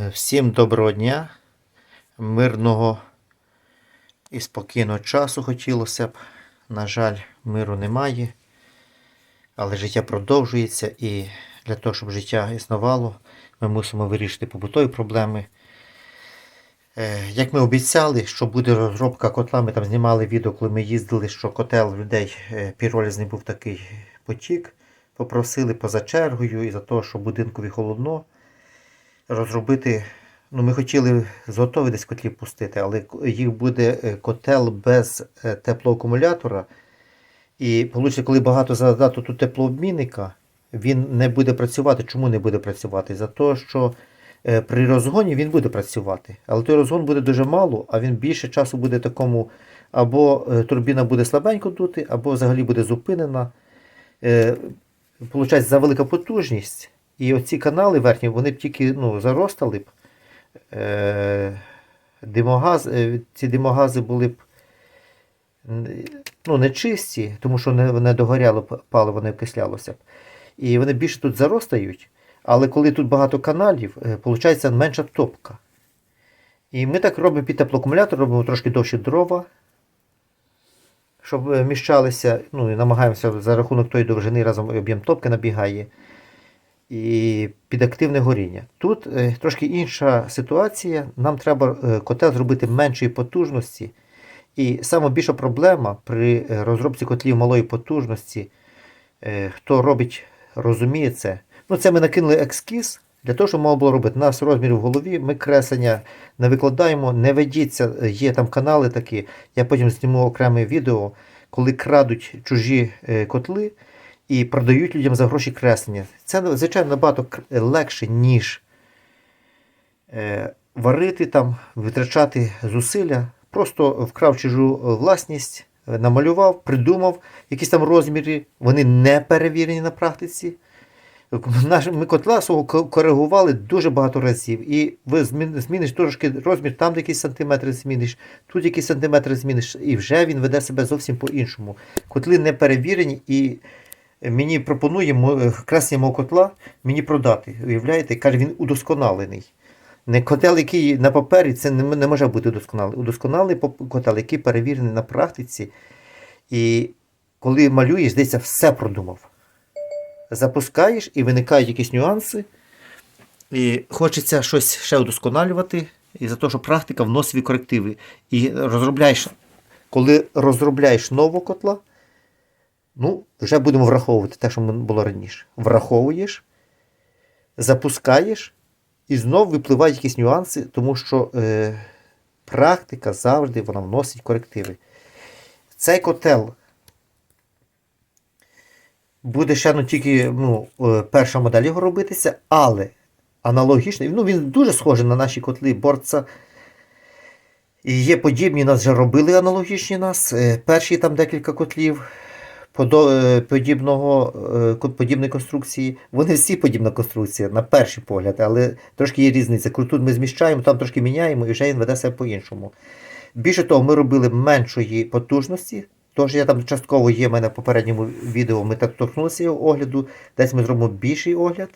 Е, Всім доброго дня, мирного і спокійного часу хотілося б. На жаль, миру немає, але життя продовжується і для того, щоб життя існувало, ми мусимо вирішити побутові проблеми. Е, Як ми обіцяли, що буде розробка котла, ми там знімали відео, коли ми їздили, що котел людей е, піролізний був такий потік. Попросили поза чергою і за те, що будинкові холодно розробити. Ну, ми хотіли зготові десь котлів пустити, але їх буде е, котел без е, теплоакумулятора. І вийде, коли багато задати тут теплообмінника, він не буде працювати. Чому не буде працювати? За те, що е, при розгоні він буде працювати. Але той розгон буде дуже мало, а він більше часу буде такому, або турбіна буде слабенько дути, або взагалі буде зупинена. Получається, за велика потужність. І оці канали верхні, вони б тільки ну, заростали б. Е, димогаз, е, ці димогази були б ну, не чисті, тому що не, не догоряло паливо, не окислялося б. І вони більше тут заростають. Але коли тут багато каналів, виходить менша топка. І ми так робимо під теплоакумулятор, робимо трошки довші дрова, щоб е, міщалися, ну і намагаємося за рахунок тої довжини разом об'єм топки набігає. І під активне горіння. Тут е, трошки інша ситуація. Нам треба е, котел зробити меншої потужності. І сама більша проблема при е, розробці котлів малої потужності, хто робить, розуміє це. Ну, це ми накинули екскіз для того, щоб можна було робити. У нас розмір в голові, ми креслення не викладаємо, не ведіться, є там канали такі. Я потім зніму окреме відео, коли крадуть чужі котли і продають людям за гроші креслення. Це, звичайно, набагато легше, ніж е, варити там, витрачати зусилля. Просто вкрав чужу власність, е, намалював, придумав якісь там розміри, вони не перевірені на практиці. Ми котла свого коригували дуже багато разів. І ви зміниш трошки розмір, там якісь сантиметри зміниш, тут якісь сантиметри зміниш, і вже він веде себе зовсім по-іншому. Котли не перевірені і мені пропонує е, мого котла мені продати. Уявляєте, каже, він удосконалений. Не котел, який на папері, це не, не може бути удосконалий. Удосконалений котел, який перевірений на практиці. І коли малюєш, здається, все продумав. Запускаєш і виникають якісь нюанси. І хочеться щось ще удосконалювати. І за те, що практика вносить корективи. І розробляєш, коли розробляєш нового котла, ну, вже будемо враховувати те, що було раніше. Враховуєш, запускаєш, і знов випливають якісь нюанси, тому що е, практика завжди вона вносить корективи. Цей котел буде ще ну, тільки ну, е, перша модель його робитися, але аналогічний, ну, він дуже схожий на наші котли борца. І є подібні, нас вже робили аналогічні нас. Е, Перші там декілька котлів подібного, е, подібної конструкції. Вони всі подібна конструкція, на перший погляд, але трошки є різниця. Коли тут ми зміщаємо, там трошки міняємо і вже він веде себе по-іншому. Більше того, ми робили меншої потужності. Тож я там частково є в мене в попередньому відео, ми так торкнулися його огляду, десь ми зробимо більший огляд,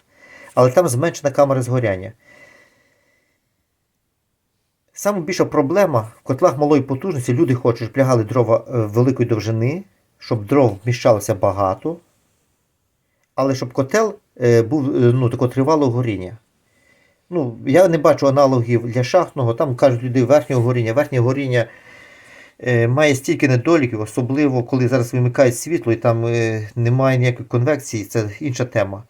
але там зменшена камера згоряння. Саме більша проблема в котлах малої потужності люди хочуть, щоб лягали дрова е, великої довжини, щоб дров вміщалося багато, але щоб котел е, був е, ну, такого тривалого горіння. Ну, я не бачу аналогів для шахтного, там кажуть люди верхнього горіння. Верхнє горіння е, має стільки недоліків, особливо коли зараз вимикають світло і там е, немає ніякої конвекції, це інша тема.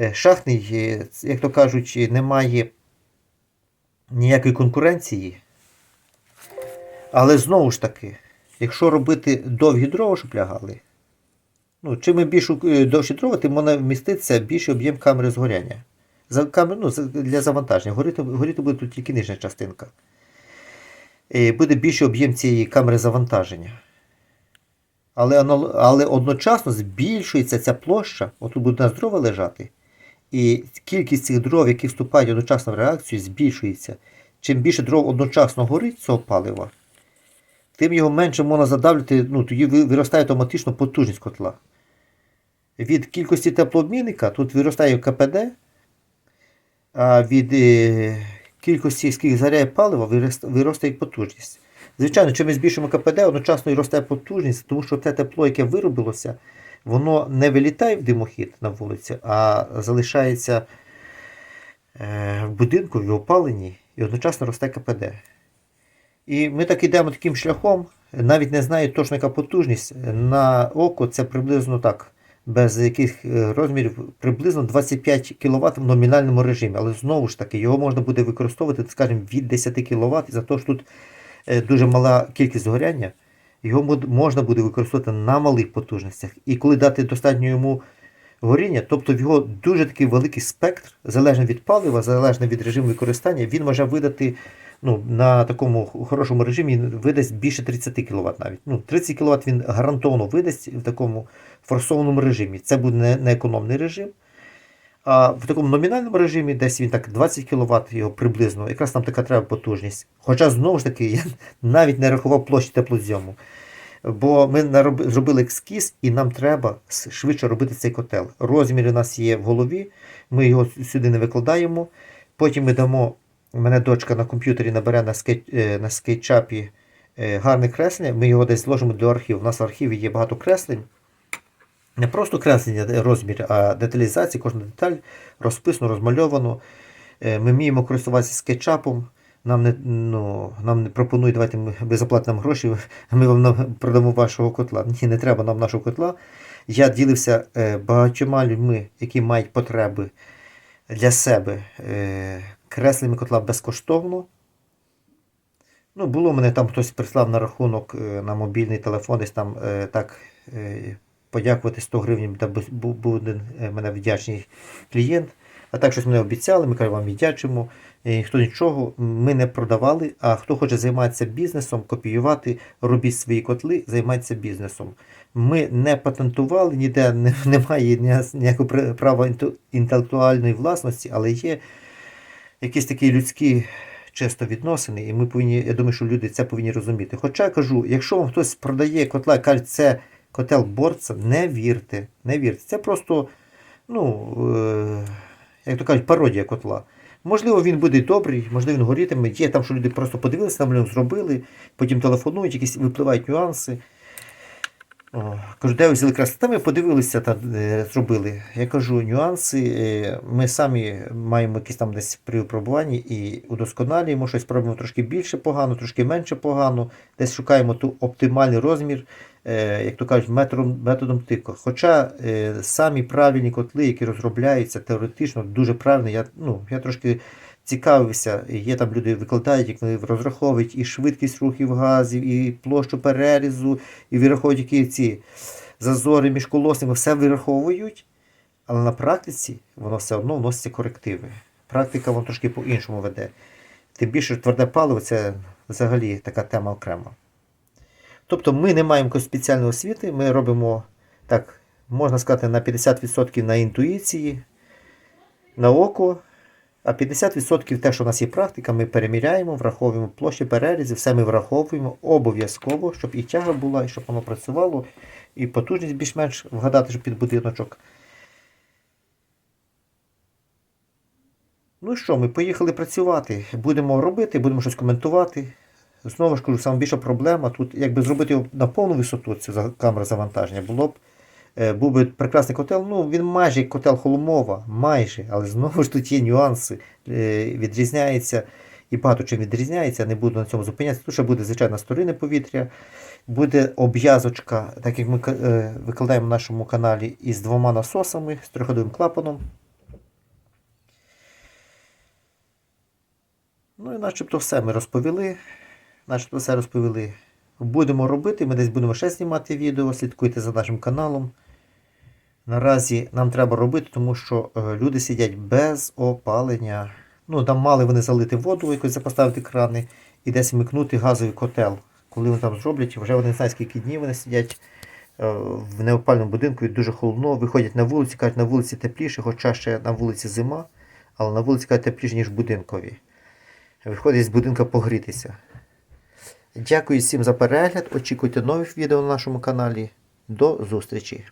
Е, шахтний, е, як то кажуть, е, немає ніякої конкуренції. Але знову ж таки, якщо робити довгі дрова, щоб лягали, ну, чим більше довші дрова, тим вона вміститься більший об'єм камери згоряння. За, камер, ну, для завантаження. Горіти, горіти буде тут тільки нижня частинка. І буде більший об'єм цієї камери завантаження. Але, але одночасно збільшується ця площа, отут буде у нас дрова лежати, і кількість цих дров, які вступають одночасно в реакцію, збільшується. Чим більше дров одночасно горить цього палива, тим його менше можна задавлювати, ну, тоді виростає автоматично потужність котла. Від кількості теплообмінника тут виростає КПД, а від е, кількості, скільки згоряє палива, вирос- виростає потужність. Звичайно, чим ми збільшуємо КПД, одночасно і росте потужність, тому що те тепло, яке виробилося, воно не вилітає в димохід на вулиці, а залишається е, в будинку, в опаленні, і одночасно росте КПД. І ми так йдемо таким шляхом, навіть не знаю точно, яка потужність. На око це приблизно так, без яких е, розмірів, приблизно 25 кВт в номінальному режимі. Але знову ж таки, його можна буде використовувати, скажімо, від 10 кВт, і за те, що тут е, дуже мала кількість згоряння, його можна буде використовувати на малих потужностях. І коли дати достатньо йому горіння, тобто в його дуже такий великий спектр, залежно від палива, залежно від режиму використання, він може видати ну, на такому хорошому режимі видасть більше 30 кВт навіть. Ну, 30 кВт він гарантовано видасть в такому форсованому режимі. Це буде не, не економний режим. А в такому номінальному режимі, десь він так 20 кВт його приблизно, якраз там така треба потужність. Хоча знову ж таки я навіть не рахував площі теплозйому. Бо ми зробили ескіз, і нам треба швидше робити цей котел. Розміри у нас є в голові, ми його сюди не викладаємо. Потім ми дамо, мене дочка на комп'ютері набере на, скетч, е, на скетчапі е, гарне креслення, ми його десь зложимо до архіву. У нас в архіві є багато креслень. Не просто креслення розміри, а деталізація, кожна деталь розписано, розмальовано. Е, Ми вміємо користуватися скетчапом. Нам не, ну, нам не пропонують, давайте ми, заплатите нам гроші, ми вам продамо вашого котла. Ні, не треба нам нашого котла. Я ділився багатьома людьми, які мають потреби для себе е, котла безкоштовно. Ну, було мене там хтось прислав на рахунок е, на мобільний телефон, десь там е, так е, подякувати 100 гривень, та бу- бу- буде мене вдячний клієнт. А так щось мене обіцяли, ми кажемо, вам віддячимо. І ніхто нічого ми не продавали. А хто хоче займатися бізнесом, копіювати, робіть свої котли, займайтеся бізнесом. Ми не патентували, ніде немає ніякого права інтелектуальної власності, але є якісь такі людські чисто відносини, і ми повинні, я думаю, що люди це повинні розуміти. Хоча я кажу, якщо вам хтось продає котла каже, це котел борца, не вірте, не вірте. Це просто, ну, е, як то кажуть, пародія котла. Можливо, він буде добрий, можливо, він горітиме. Є там, що люди просто подивилися, нього зробили, потім телефонують, якісь випливають нюанси. Кажу, де ви взяли краски? Та ми подивилися та зробили. Я кажу, нюанси. е, Ми самі маємо якісь там десь при випробуванні і удосконалюємо щось, пробуємо трошки більше погано, трошки менше погано, десь шукаємо ту оптимальний розмір, е, як то кажуть, методом, методом тику. Хоча е, самі правильні котли, які розробляються теоретично, дуже правильно. Я, ну, я трошки цікавився. Є там люди викладають, як вони розраховують і швидкість рухів газів, і площу перерізу, і вираховують які ці зазори між колосними, все вираховують, але на практиці воно все одно вноситься корективи. Практика воно трошки по-іншому веде. Тим більше тверде паливо це взагалі така тема окрема. Тобто ми не маємо якоїсь спеціальної освіти, ми робимо так, можна сказати, на 50% на інтуїції, на око, а 50% те, що в нас є практика, ми переміряємо, враховуємо площі перерізів, все ми враховуємо обов'язково, щоб і тяга була, і щоб воно працювало, і потужність більш-менш вгадати, щоб під будиночок. Ну що, ми поїхали працювати. Будемо робити, будемо щось коментувати. Знову ж кажу, саме більша проблема тут, якби зробити на повну висоту, цю камеру завантаження, було б був би прекрасний котел. Ну, він майже котел Холомова, майже, але знову ж тут є нюанси. Е, Відрізняється і багато чим відрізняється, не буду на цьому зупинятися. Тут ще буде, звичайно, сторінне повітря, буде обв'язочка, так як ми е, викладаємо в нашому каналі, із двома насосами, з триходовим клапаном. Ну і начебто все ми розповіли. Начебто все розповіли. Будемо робити, ми десь будемо ще знімати відео, слідкуйте за нашим каналом. Наразі нам треба робити, тому що е, люди сидять без опалення. Ну, там мали вони залити воду, якось запоставити крани і десь вмикнути газовий котел. Коли вони там зроблять, вже вони не знають, скільки днів вони сидять е, в неопальному будинку і дуже холодно. Виходять на вулиці, кажуть, на вулиці тепліше, хоча ще на вулиці зима, але на вулиці кажуть, тепліше, ніж в будинкові. Виходить з будинка погрітися. Дякую всім за перегляд. Очікуйте нових відео на нашому каналі. До зустрічі!